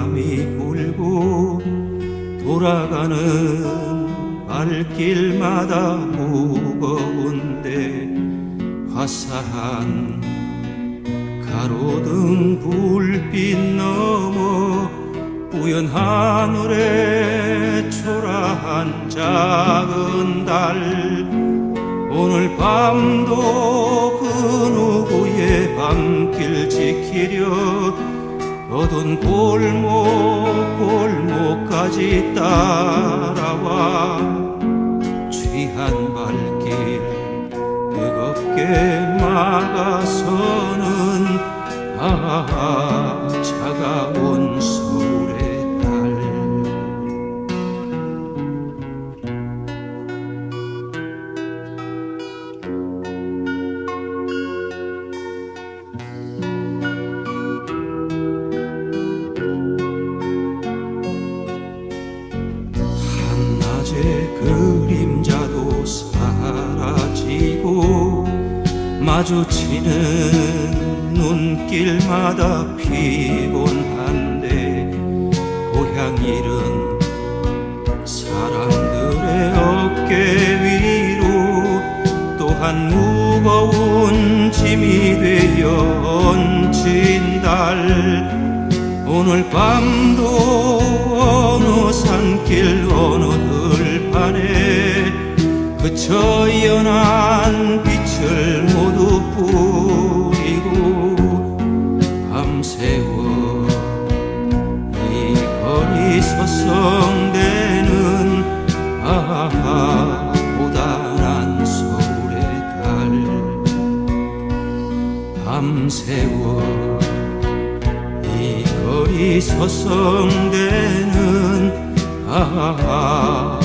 바람이 불고 돌아가는 발길마다 무거운데 화사한 가로등 불빛 너머 뿌연 하늘에 초라한 작은 달. 오늘 밤도 그 누구의 밤길 지키려 어두운 골목 골목까지 따라와. 취한 발길 뜨겁게 막아서는 아 마주치는 눈길마다 피곤한데 고향 일은 사람들의 어깨 위로 또한 무거운 짐이 되어 얹힌 달. 오늘 밤도 그쳐 연한 빛을 모두 뿌리고 밤새워 이 거리 서성대는 아하 고단한 서울의 달. 밤새워 이 거리 서성대는 아하